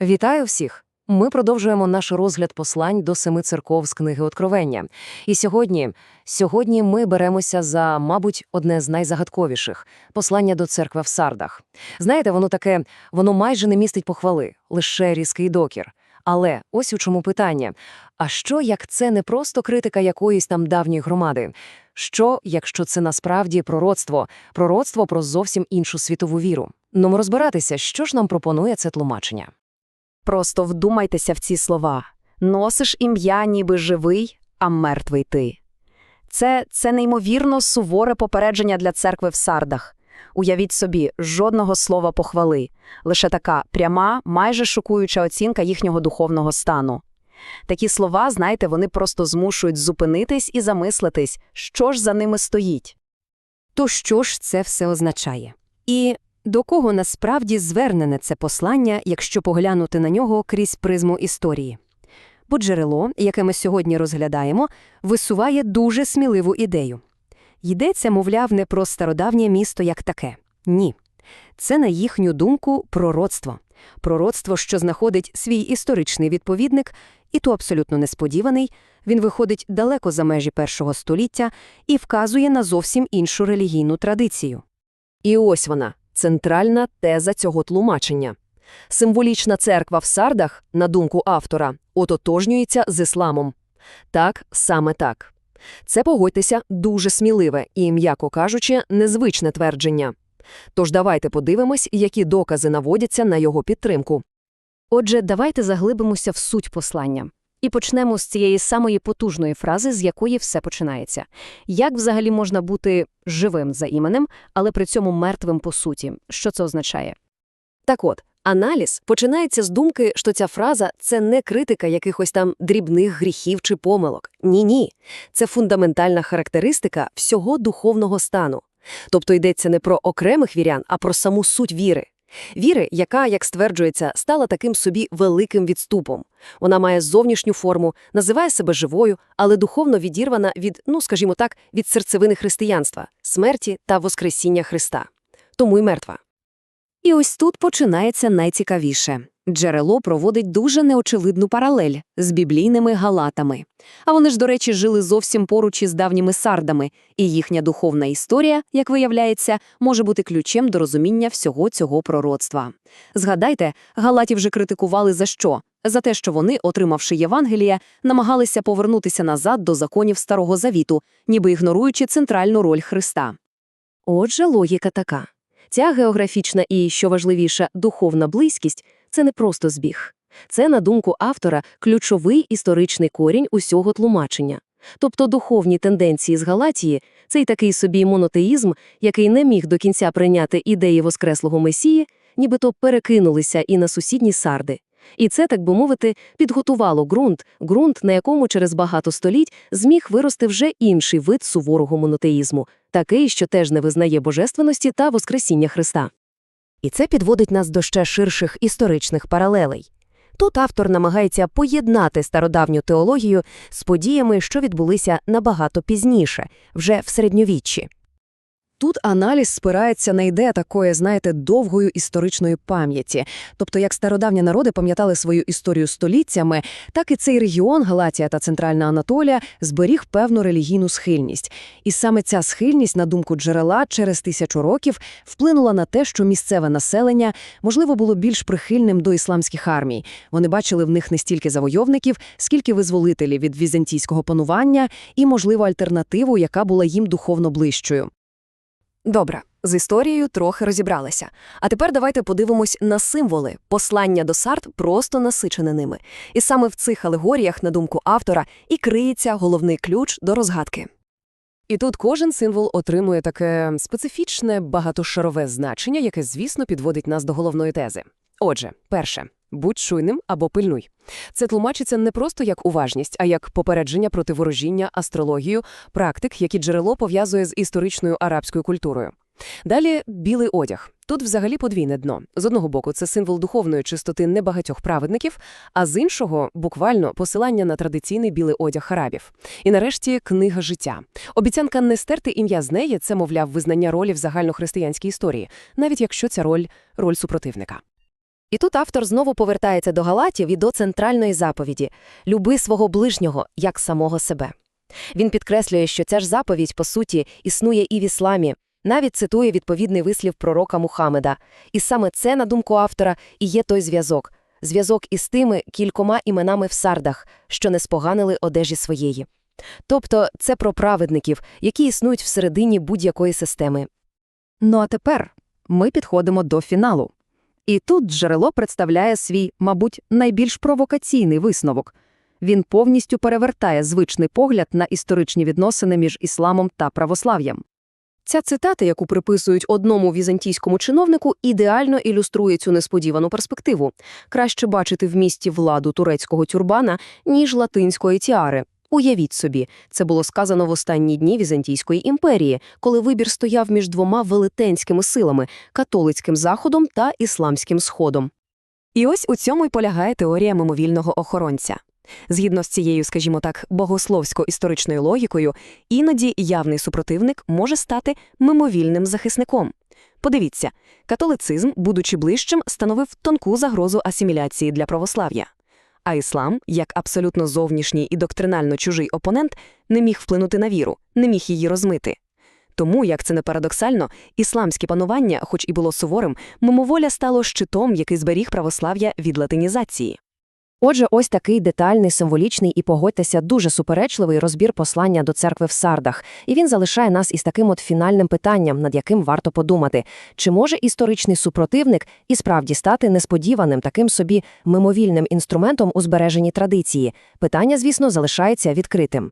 Вітаю всіх! Ми продовжуємо наш розгляд послань до семи церков з книги Откровення. І сьогодні, сьогодні ми беремося за, мабуть, одне з найзагадковіших послання до церкви в Сардах. Знаєте, воно таке, воно майже не містить похвали, лише різкий докір. Але ось у чому питання. А що, як це не просто критика якоїсь там давньої громади? Що, якщо це насправді пророцтво, пророцтво про зовсім іншу світову віру? Ну, розбиратися, що ж нам пропонує це тлумачення. Просто вдумайтеся в ці слова. Носиш ім'я ніби живий, а мертвий ти. Це, це неймовірно суворе попередження для церкви в Сардах. Уявіть собі, жодного слова похвали, лише така пряма, майже шокуюча оцінка їхнього духовного стану. Такі слова, знаєте, вони просто змушують зупинитись і замислитись, що ж за ними стоїть. То що ж це все означає? І до кого насправді звернене це послання, якщо поглянути на нього крізь призму історії? Бо джерело, яке ми сьогодні розглядаємо, висуває дуже сміливу ідею. Йдеться, мовляв, не про стародавнє місто як таке. Ні. Це, на їхню думку, пророцтво. Пророцтво, що знаходить свій історичний відповідник, і то абсолютно несподіваний, він виходить далеко за межі першого століття і вказує на зовсім іншу релігійну традицію. І ось вона, центральна теза цього тлумачення. Символічна церква в Сардах, на думку автора, ототожнюється з ісламом. Так, саме так. Це, погодьтеся, дуже сміливе і, м'яко кажучи, незвичне твердження. Тож давайте подивимось, які докази наводяться на його підтримку. Отже, давайте заглибимося в суть послання. І почнемо з цієї самої потужної фрази, з якої все починається. Як взагалі можна бути живим за іменем, але при цьому мертвим по суті? Що це означає? Так от, аналіз починається з думки, що ця фраза – це не критика якихось там дрібних гріхів чи помилок. Ні-ні. Це фундаментальна характеристика всього духовного стану. Тобто йдеться не про окремих вірян, а про саму суть віри. Віри, яка, як стверджується, стала таким собі великим відступом. Вона має зовнішню форму, називає себе живою, але духовно відірвана від, ну скажімо так, від серцевини християнства, смерті та воскресіння Христа. Тому й мертва. І ось тут починається найцікавіше. Джерело проводить дуже неочевидну паралель з біблійними галатами. А вони ж, до речі, жили зовсім поруч із давніми сардами, і їхня духовна історія, як виявляється, може бути ключем до розуміння всього цього пророцтва. Згадайте, галатів же критикували за що? За те, що вони, отримавши Євангелія, намагалися повернутися назад до законів Старого Завіту, ніби ігноруючи центральну роль Христа. Отже, логіка така. Ця географічна і, що важливіше, духовна близькість – це не просто збіг. Це, на думку автора, ключовий історичний корінь усього тлумачення. Тобто духовні тенденції з Галатії – це й такий собі монотеїзм, який не міг до кінця прийняти ідеї Воскреслого Месії, нібито перекинулися і на сусідні сарди. І це, так би мовити, підготувало ґрунт, ґрунт, на якому через багато століть зміг вирости вже інший вид суворого монотеїзму, такий, що теж не визнає божественності та Воскресіння Христа. І це підводить нас до ще ширших історичних паралелей. Тут автор намагається поєднати стародавню теологію з подіями, що відбулися набагато пізніше, вже в середньовіччі. Тут аналіз спирається на ідею такої, знаєте, довгої історичної пам'яті. Тобто, як стародавні народи пам'ятали свою історію століттями, так і цей регіон, Галатія та Центральна Анатолія, зберіг певну релігійну схильність. І саме ця схильність, на думку джерела, через тисячу років вплинула на те, що місцеве населення, можливо, було більш прихильним до ісламських армій. Вони бачили в них не стільки завойовників, скільки визволителів від візантійського панування і, можливо, альтернативу, яка була їм духовно ближчою. Добре, з історією трохи розібралися. А тепер давайте подивимось на символи. Послання до сарт просто насичене ними. І саме в цих алегоріях, на думку автора, і криється головний ключ до розгадки. І тут кожен символ отримує таке специфічне багатошарове значення, яке, звісно, підводить нас до головної тези. Отже, перше. Будь чуйним або пильнуй. Це тлумачиться не просто як уважність, а як попередження проти ворожіння, астрологію, практик, які джерело пов'язує з історичною арабською культурою. Далі білий одяг. Тут взагалі подвійне дно. З одного боку, це символ духовної чистоти небагатьох праведників, а з іншого буквально посилання на традиційний білий одяг арабів. І нарешті книга життя. Обіцянка не стерти ім'я з неї це, мовляв, визнання ролі в загальнохристиянській історії, навіть якщо ця роль роль супротивника. І тут автор знову повертається до Галатів і до центральної заповіді «Люби свого ближнього, як самого себе». Він підкреслює, що ця ж заповідь, по суті, існує і в ісламі, навіть цитує відповідний вислів пророка Мухаммеда. І саме це, на думку автора, і є той зв'язок. Зв'язок із тими кількома іменами в сардах, що не споганили одежі своєї. Тобто це про праведників, які існують всередині будь-якої системи. Ну а тепер ми підходимо до фіналу. І тут джерело представляє свій, мабуть, найбільш провокаційний висновок. Він повністю перевертає звичний погляд на історичні відносини між ісламом та православ'ям. Ця цитата, яку приписують одному візантійському чиновнику, ідеально ілюструє цю несподівану перспективу. Краще бачити в місті владу турецького тюрбана, ніж латинської тіари. Уявіть собі, це було сказано в останні дні Візантійської імперії, коли вибір стояв між двома велетенськими силами – католицьким заходом та ісламським сходом. І ось у цьому й полягає теорія мимовільного охоронця. Згідно з цією, скажімо так, богословсько-історичною логікою, іноді явний супротивник може стати мимовільним захисником. Подивіться, католицизм, будучи ближчим, становив тонку загрозу асиміляції для православ'я. А іслам, як абсолютно зовнішній і доктринально чужий опонент, не міг вплинути на віру, не міг її розмити. Тому, як це не парадоксально, ісламське панування, хоч і було суворим, мимоволя стало щитом, який зберіг православ'я від латинізації. Отже, ось такий детальний, символічний і, погодьтеся, дуже суперечливий розбір послання до церкви в Сардах. І він залишає нас із таким от фінальним питанням, над яким варто подумати. Чи може історичний супротивник і справді стати несподіваним таким собі мимовільним інструментом у збереженні традиції? Питання, звісно, залишається відкритим.